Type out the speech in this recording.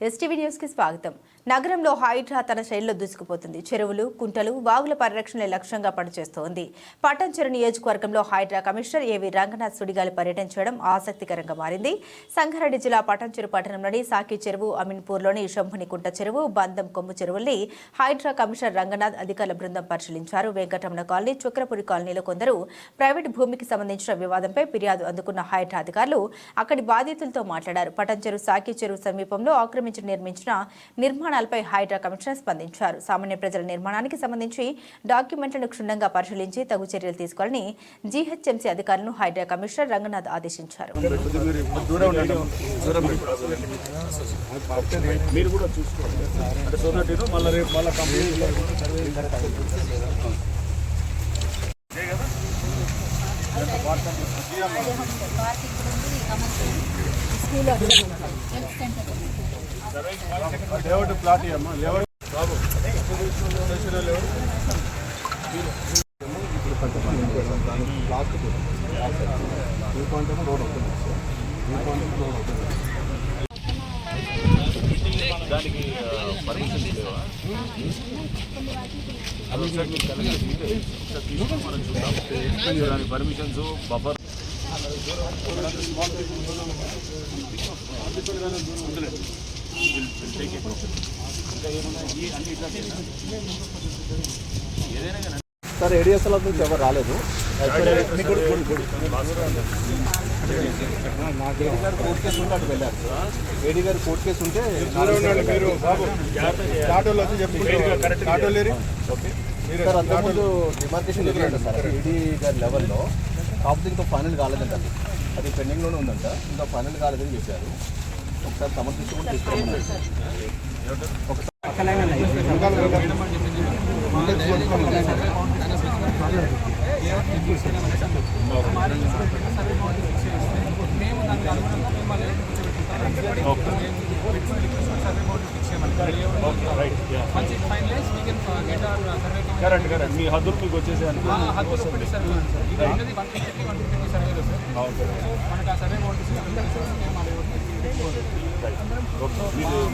STV news కి స్వాగతం నగరంలో హైడ్రా తన శైలిలో దూసుకుపోతుంది. చెరువులు కుంటలు వాగుల పరిరక్షణ లక్ష్యంగా పనిచేస్తోంది. పట్టంచెరు నియోజకవర్గంలో హైడ్రా కమిషనర్ ఏవి రంగనాథ్ సుడిగాలి పర్యటించడం ఆసక్తికరంగా మారింది. సంగారెడ్డి జిల్లా పటంచెరు పట్టణంలోని సాకి చెరువు అమీన్పూర్లోని శంభుని కుంట చెరువు బందం కొమ్ము చెరువుల్ని హైడ్రా కమిషనర్ రంగనాథ్ అధికారుల బృందం పరిశీలించారు. వెంకటరమణ కాలనీ చుక్రపురి కాలనీలో కొందరు ప్రైవేట్ భూమికి సంబంధించిన వివాదంపై ఫిర్యాదు అందుకున్న హైడ్రా అధికారులు అక్కడి బాధితులతో మాట్లాడారు. పటంచెరు సాకి చెరువు సమీపంలో ఆక్రమించి నిర్మించిన నిర్మాణాలపై హైడ్రా కమిషనర్ స్పందించారు. సామాన్య ప్రజల నిర్మాణానికి సంబంధించి డాక్యుమెంట్లను క్షుణ్ణంగా పరిశీలించి తగు చర్యలు తీసుకోవాలని జీహెచ్ఎంసీ అధికారులను హైడ్రా కమిషనర్ రంగనాథ్ ఆదేశించారు. మీరు కూడా చూసుకోండి అంటే లేఅవుట్ ప్లాట్ ఇవ్వమ్మా లేఅవుట్. బాబు కొంచెం లాస్ట్ వ్యూ పాయింట్ ఏమో రోడ్ అవుతుంది వ్యూ పాయింట్ రోడ్ అవుతుంది దానికి పర్మిషన్ లేవా? అది ఒకసారి కలెక్టర్ ఉంటే ఒకసారి తీసుకొని మనం చూద్దాం. దానికి పర్మిషన్స్ బఫర్ సార్ ఏడిఎస్ఎల్ నుంచి ఎవరు రాలేదు ఏడీ గారు కోర్టు కేసు ఉంటే అటు వెళ్ళారు ఏడీ గారు కోర్టు కేసు ఉంటే సార్ అంతకుముందు డిమార్కేషన్ జరిగిందంట సార్. ఏడీ గారి లెవెల్లో కాకపోతే ఇంకా ఫైనల్ కాలేదంట అది. అది పెండింగ్లోనే ఉందంట. ఇంకా ఫైనల్ కాలేదని చెప్పారు. ఒకసారి సమర్పిస్తూ కూడా get our uh, survey company. Correct correct. మీ హద్దులు మీకు వచ్చేసి ఆ హద్దులు ఒకటి సార్ ఇది ఉన్నది వన్ ఫిఫ్టీ వన్ ఫిఫ్టీ సర్వేలో సార్ మనకు ఆ సర్వే నోటీస్ మేము よく言ってみるよ。